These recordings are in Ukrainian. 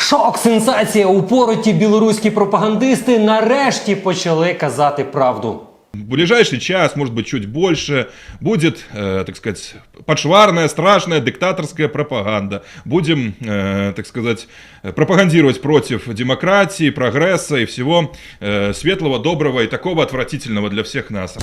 Шок, сенсація у пороті білоруські пропагандисти нарешті почали казати правду. В ближайший час, может быть, чуть больше, будет, э, так сказать, подшварная, страшная диктаторская пропаганда. Будем, э, так сказать, пропагандировать против демократии, прогресса и всего э, светлого, доброго и такого отвратительного для всех нас.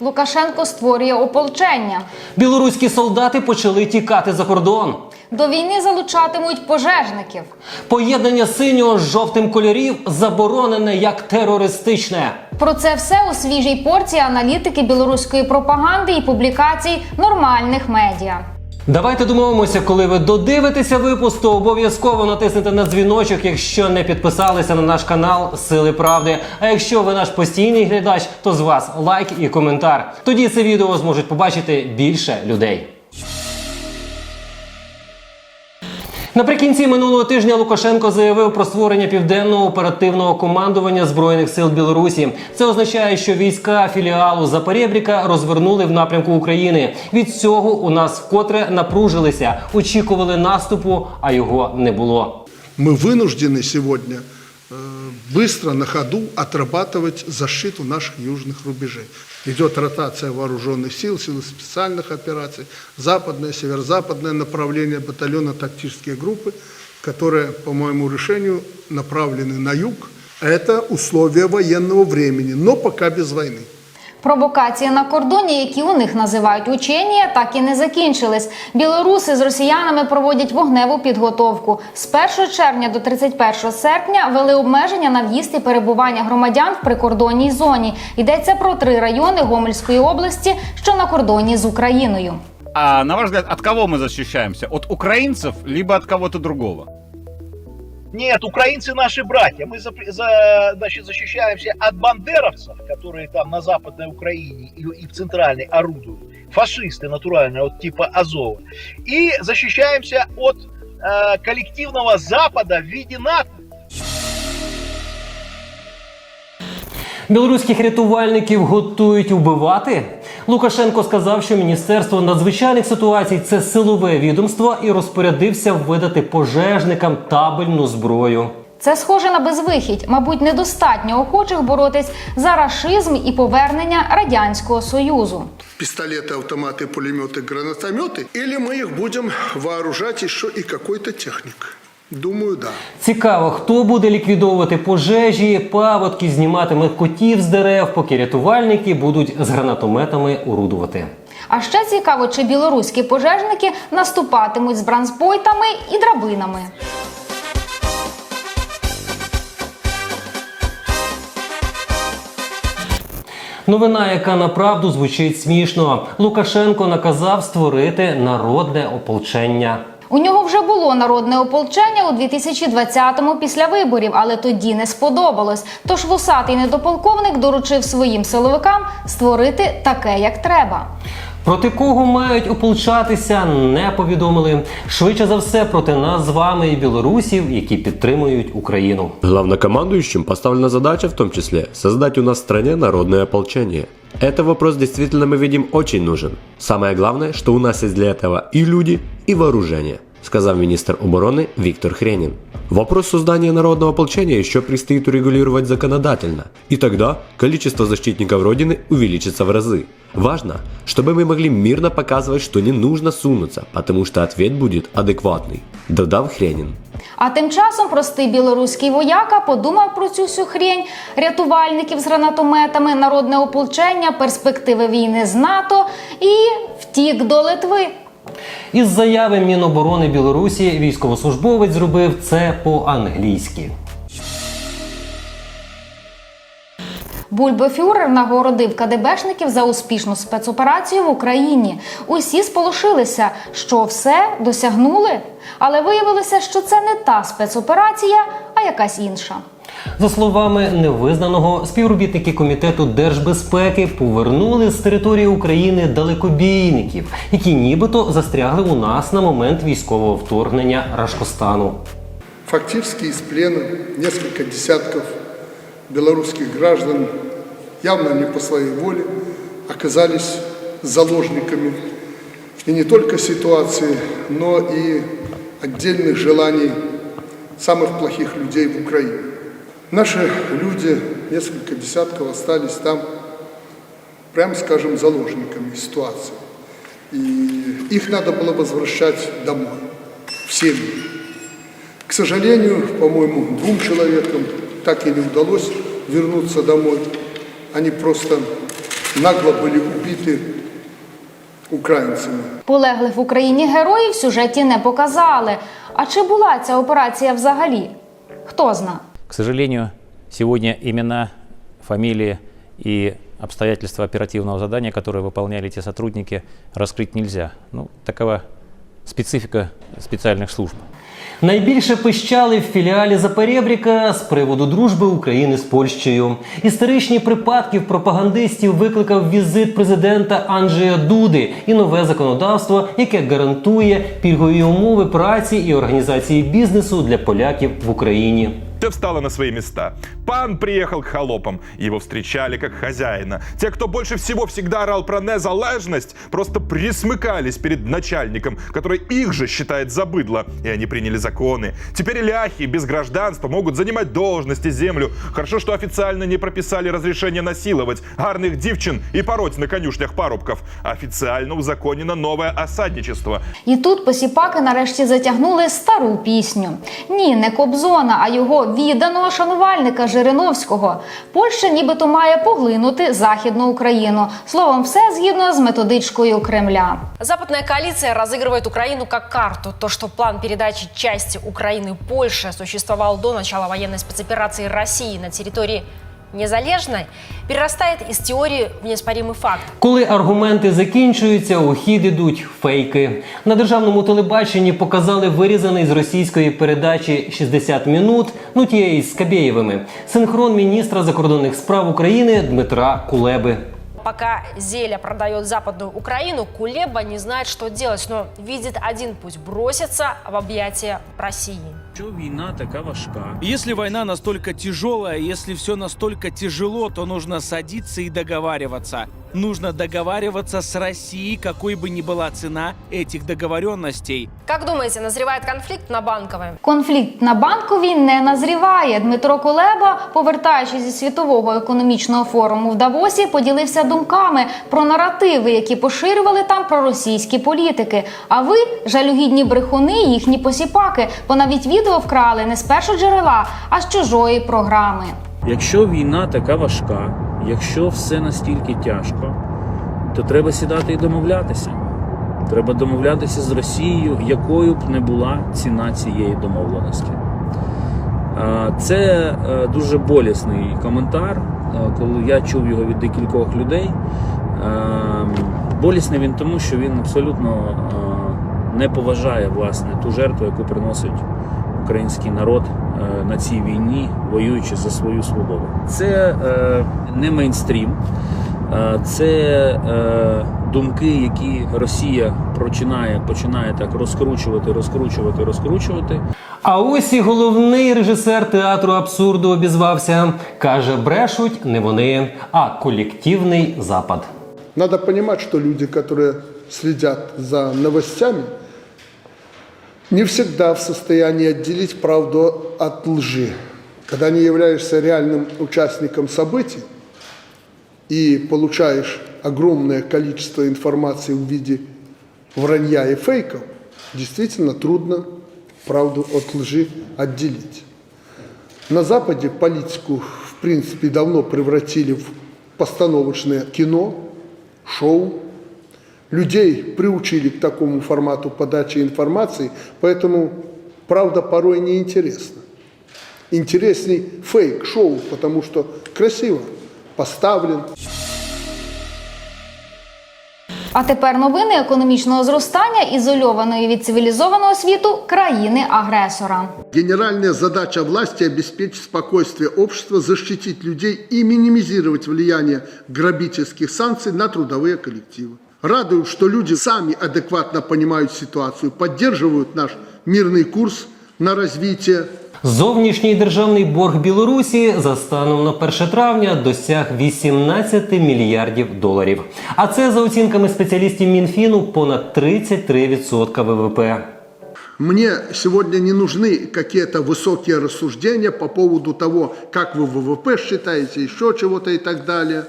Лукашенко створює ополчення. Білоруські солдати почали тікати за кордон. До війни залучатимуть пожежників. Поєднання синього з жовтим кольорів заборонене як терористичне. Про це все у свіжій порції аналітики білоруської пропаганди і публікацій нормальних медіа. Давайте домовимося, коли ви додивитеся випуск, то обов'язково натиснете на дзвіночок, якщо не підписалися на наш канал Сили Правди. А якщо ви наш постійний глядач, то з вас лайк і коментар. Тоді це відео зможуть побачити більше людей. Наприкінці минулого тижня Лукашенко заявив про створення південного оперативного командування збройних сил Білорусі. Це означає, що війська філіалу Запорєбріка розвернули в напрямку України. Від цього у нас вкотре напружилися, очікували наступу, а його не було. Мы вынуждены сегодня э, быстро на ходу отрабатывать защиту наших южных рубежей. Идет ротация вооруженных сил, силы специальных операций, западное, северо-западное направление батальона тактические группы, которые, по моему решению, направлены на юг. Это условия военного времени, но пока без войны. Провокації на кордоні, які у них називають учення, так і не закінчились. Білоруси з росіянами проводять вогневу підготовку. З 1 червня до 31 серпня вели обмеження на в'їзд і перебування громадян в прикордонній зоні. Йдеться про три райони Гомельської області, що на кордоні з Україною. А на ваш взгляд, от кого мы защищаемся? От украинцев, либо от кого-то другого? Нет, украинцы наши братья. Мы за, за- значит, защищаемся от бандеровцев, которые там на Западной Украине и, и в Центральной орудуют. Фашисты натуральные, вот типа Азова. И защищаемся от э, коллективного Запада в виде НАТО. Білоруських рятувальників готують вбивати. Лукашенко сказав, що Міністерство надзвичайних ситуацій це силове відомство і розпорядився видати пожежникам табельну зброю. Це схоже на безвихідь. Мабуть, недостатньо охочих боротись за рашизм і повернення радянського союзу. Пистолеты, автоматы, пулеметы, гранатометы. Или мы их будем вооружать еще и какой-то техникой. Думаю, да. Цікаво, хто буде ліквідовувати пожежі, паводки, зніматиме котів з дерев, поки рятувальники будуть з гранатометами орудувати. А ще цікаво, чи білоруські пожежники наступатимуть з бранспойтами і драбинами. Новина, яка направду звучить смішно. Лукашенко наказав створити народне ополчення. У нього вже було народне ополчення у 2020-му після виборів, але тоді не сподобалось. Тож вусатий недополковник доручив своїм силовикам створити таке, як треба. Проти кого мають ополчатися, не повідомили. Швидше за все, проти нас з вами і білорусів, які підтримують Україну. Главнокомандующим поставлена задача в том числе создать у нас в стране народное ополчение. Это вопрос действительно мы видим очень нужен. Самое главное, что у нас есть для этого и люди, и вооружение, сказал министр обороны Виктор Хренин. Вопрос создания народного ополчения еще предстоит урегулировать законодательно, и тогда количество защитников Родины увеличится в разы. Важно, чтобы мы могли мирно показывать, что не нужно сунуться, потому что ответ будет адекватный, додав Хренин. А тим часом простий білоруський вояка подумав про цю всю хрень рятувальників з гранатометами, народне ополчення, перспективи війни з НАТО і втік до Литви. Із заяви Міноборони Білорусі військовослужбовець зробив це по-англійськи. Бульбофюрер нагородив КДБшників за успішну спецоперацію в Україні. Усі сполошилися, що все досягнули, але виявилося, що це не та спецоперація, а якась інша. За словами невизнаного, співробітники комітету держбезпеки повернули з території України далекобійників, які нібито застрягли у нас на момент військового вторгнення Рашкостану. Фактически из плена несколько десятков белорусских граждан, явно не по своей воле, оказались заложниками и не только ситуации, но и отдельных желаний самых плохих людей в Украине. Наши люди, несколько десятков, остались там, прямо скажем, заложниками ситуации. И их надо было возвращать домой, в семьи. К сожалению, по-моему, двум человекам так и не удалось вернуться домой. Они просто нагло были убиты українцями. Полеглих в Україні героїв в сюжеті не показали. А чи була ця операція взагалі? Хто зна? К сожалению, сегодня имена, фамилии и обстоятельства оперативного задания, которые выполняли эти сотрудники, раскрыть нельзя. Ну, такова специфика спеціальних служб. Найбільше пищали в філіалі Запорєбріка з приводу дружби України з Польщею. Історичні припадки пропагандистів викликав візит президента Анджея Дуди і нове законодавство, яке гарантує пільгові умови праці і організації бізнесу для поляків в Україні. Все встало на свои места. Пан приехал к холопам. Его встречали как хозяина. Те, кто больше всего всегда орал про незалежность, просто присмыкались перед начальником, который их же считает за быдло. И они приняли законы. Теперь ляхи без гражданства могут занимать должности, землю. Хорошо, что официально не прописали разрешение насиловать гарных девчин и пороть на конюшнях парубков. Официально узаконено новое осадничество. І тут посіпаки нарешті затягнули стару пісню. Ні, не Кобзона, а його відданого шанувальника Жириновського. Польща нібито має поглинути Західну Україну. Словом, все згідно з методичкою Кремля. Западная коалиция разыгрывает Украину как карту. То, что план передачи части Украины Польше существовал до начала военной спецоперации России на территории Незалежной, перерастает из теории в неоспоримый факт. Коли аргументи закінчуються, у хід ідуть фейки. На державному телебаченні показали вирізаний з російської передачі «60 минут, ну тієї з Кабєєвими, синхрон міністра закордонних справ України Дмитра Кулеби. Пока Зеля продает Западную Украину, Кулеба не знает, что делать, но видит один путь – броситься в объятия России. Что война такая важка? Если война настолько тяжелая, если все настолько тяжело, то нужно садиться и договариваться. Нужно договариваться с Россией, какой бы ни была цена этих договоренностей. Как думаете, назревает конфликт на Банковой? Конфлікт на банковій не назріває. Дмитро Кулеба, повертаючись зі світового економічного форуму в Давосі, поділився думками про наративи, які поширювали там проросійські політики. А ви, жалюгідні брехуни, їхні посіпаки, бо навіть відео вкрали не з першого джерела, а з чужої програми. Якщо війна така важка, якщо все настільки тяжко, то треба сідати і домовлятися. Треба домовлятися з Росією, якою б не була ціна цієї домовленості. Це е, дуже болісний коментар, е, коли я чув його від декількох людей. Е, Болісний він тому, що він абсолютно не поважає власне ту жертву, яку приносить український народ на цій війні, воюючи за свою свободу. Це е, не мейнстрім, е, це е, думки, які Росія починає, починає так розкручувати, розкручувати, розкручувати. А ось і головний режисер театру абсурду обізвався. Каже, брешуть не вони, а колективний запад. Надо понимать, что люди, которые следят за новостями, не всегда в состоянии отделить правду от лжи. Когда не являешься реальным участником событий и получаешь огромное количество информации в виде вранья и фейков, действительно трудно правду от лжи отделить. На Западе политику, в принципе, давно превратили в постановочное кино, шоу. Людей приучили к такому формату подачи информации, поэтому правда порой неинтересна. Интересней фейк-шоу, потому что красиво поставлен, А тепер новини економічного зростання ізольованої від цивілізованого світу країни-агресора. Генеральная задача власти – обеспечить спокойствие общества, защитить людей и минимизировать влияние грабительских санкций на трудовые коллективы. Радует, что люди сами адекватно понимают ситуацию, поддерживают наш мирный курс, на развитие. Зовнішній державний борг Білорусі за станом на 1 травня досяг 18 мільярдів доларів. А це за оцінками спеціалістів Мінфіну понад 33% ВВП. Мне сегодня не нужны какие-то высокие рассуждения по поводу того, как вы ВВП считаете, еще чего-то и так далее.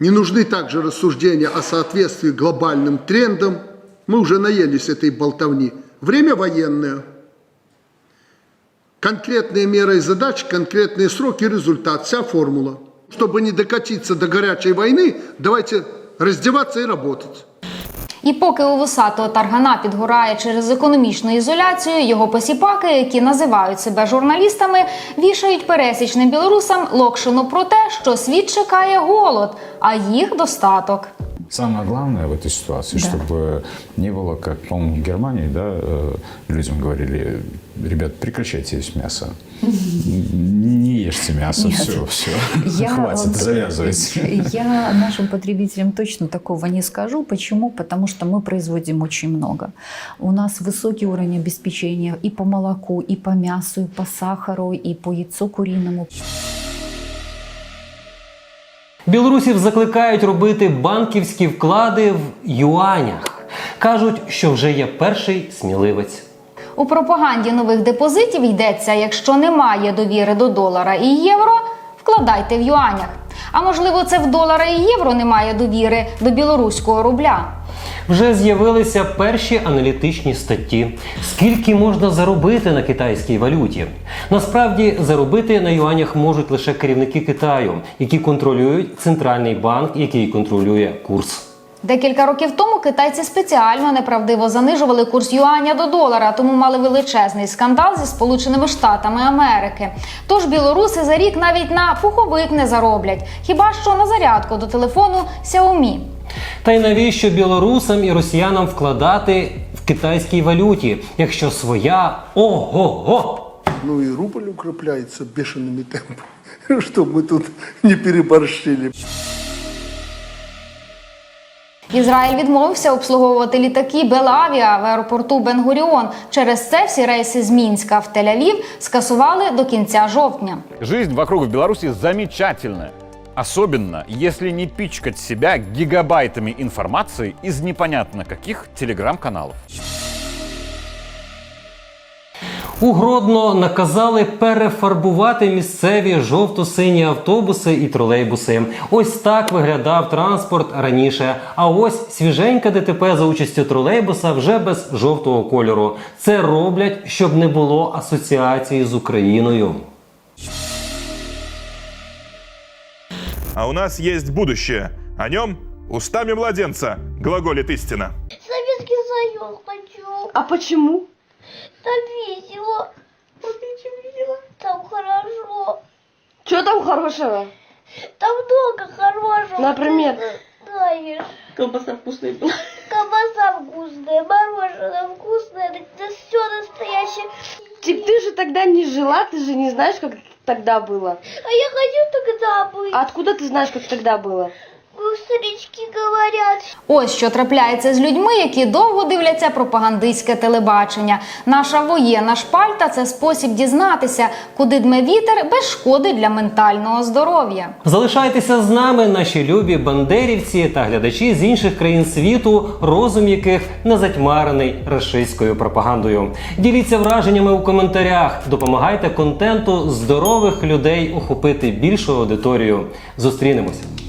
Не нужны также рассуждения о соответствии глобальным трендам. Мы уже наелись этой болтовни. Время военное. Конкретные меры и задачи, конкретные сроки и результат. Вся формула. Чтобы не докатиться до горячей войны, давайте раздеваться и работать. І поки у вусатого таргана підгорає через економічну ізоляцію, його посіпаки, які називають себе журналістами, вішають пересічним білорусам локшину про те, що світ чекає голод, а їх достаток. Самое главное в этой ситуации, чтобы не было, как, по-моему, в Германии, да, э, людям говорили, ребят, прекращайте есть мясо. Не ешьте мясо, Нет. все, все, Я хватит, вот, завязывайте. Я нашим потребителям точно такого не скажу. Почему? Потому что мы производим очень много. У нас высокий уровень обеспечения и по молоку, и по мясу, и по сахару, и по яйцу куриному. Білорусів закликають робити банківські вклади в юанях. Кажуть, що вже є перший сміливець. У пропаганді нових депозитів йдеться: якщо немає довіри до долара і євро, вкладайте в юанях. А можливо, це в долара і євро немає довіри до білоруського рубля. Вже з'явилися перші аналітичні статті. Скільки можна заробити на китайській валюті? Насправді заробити на юанях можуть лише керівники Китаю, які контролюють центральний банк, який контролює курс. Декілька років тому китайці спеціально неправдиво занижували курс юаня до долара, тому мали величезний скандал зі Сполученими Штатами Америки. Тож білоруси за рік навіть на пуховик не зароблять, хіба що на зарядку до телефону Xiaomi. Та й навіщо білорусам і росіянам вкладати в китайській валюті, якщо своя ого-го? Ну и рубль укрепляется бешеными темпами, чтобы мы тут не переборщили. Ізраїль відмовився обслуговувати літаки Белавіа в аеропорту Бенгуріон. Через це всі рейси з Мінська в Тель-Авів скасували до кінця жовтня. Жизнь вокруг в Беларуси замечательная. Особенно, если не пичкать себя гигабайтами информации из непонятно каких телеграм-каналов. У Гродно наказали перефарбувати місцеві жовто-сині автобуси і тролейбуси. Ось так виглядав транспорт раніше. А ось свіженька ДТП за участю тролейбуса вже без жовтого кольору. Це роблять, щоб не було асоціації з Україною. А у нас есть будущее. О нем устами младенца глаголит истина. Советский Союз хочу. А почему? Там весело. Очень весело. Там хорошо. Что там хорошего? Там много хорошего. Например? Ты знаешь. Колбаса вкусная Колбаса вкусная, мороженое вкусное, да все настоящее. Ты же тогда не жила, ты же не знаешь, как тогда было. А я хочу тогда быть. А откуда ты знаешь, как тогда было? Ну, старички говорят. Ось що трапляється з людьми, які довго дивляться пропагандистське телебачення. Наша воєнна шпальта це спосіб дізнатися, куди дме вітер без шкоди для ментального здоров'я. Залишайтеся з нами, наші любі бандерівці та глядачі з інших країн світу, розум яких не затьмарений рашистською пропагандою. Діліться враженнями у коментарях, допомагайте контенту здорових людей охопити більшу аудиторію. Зустрінемося.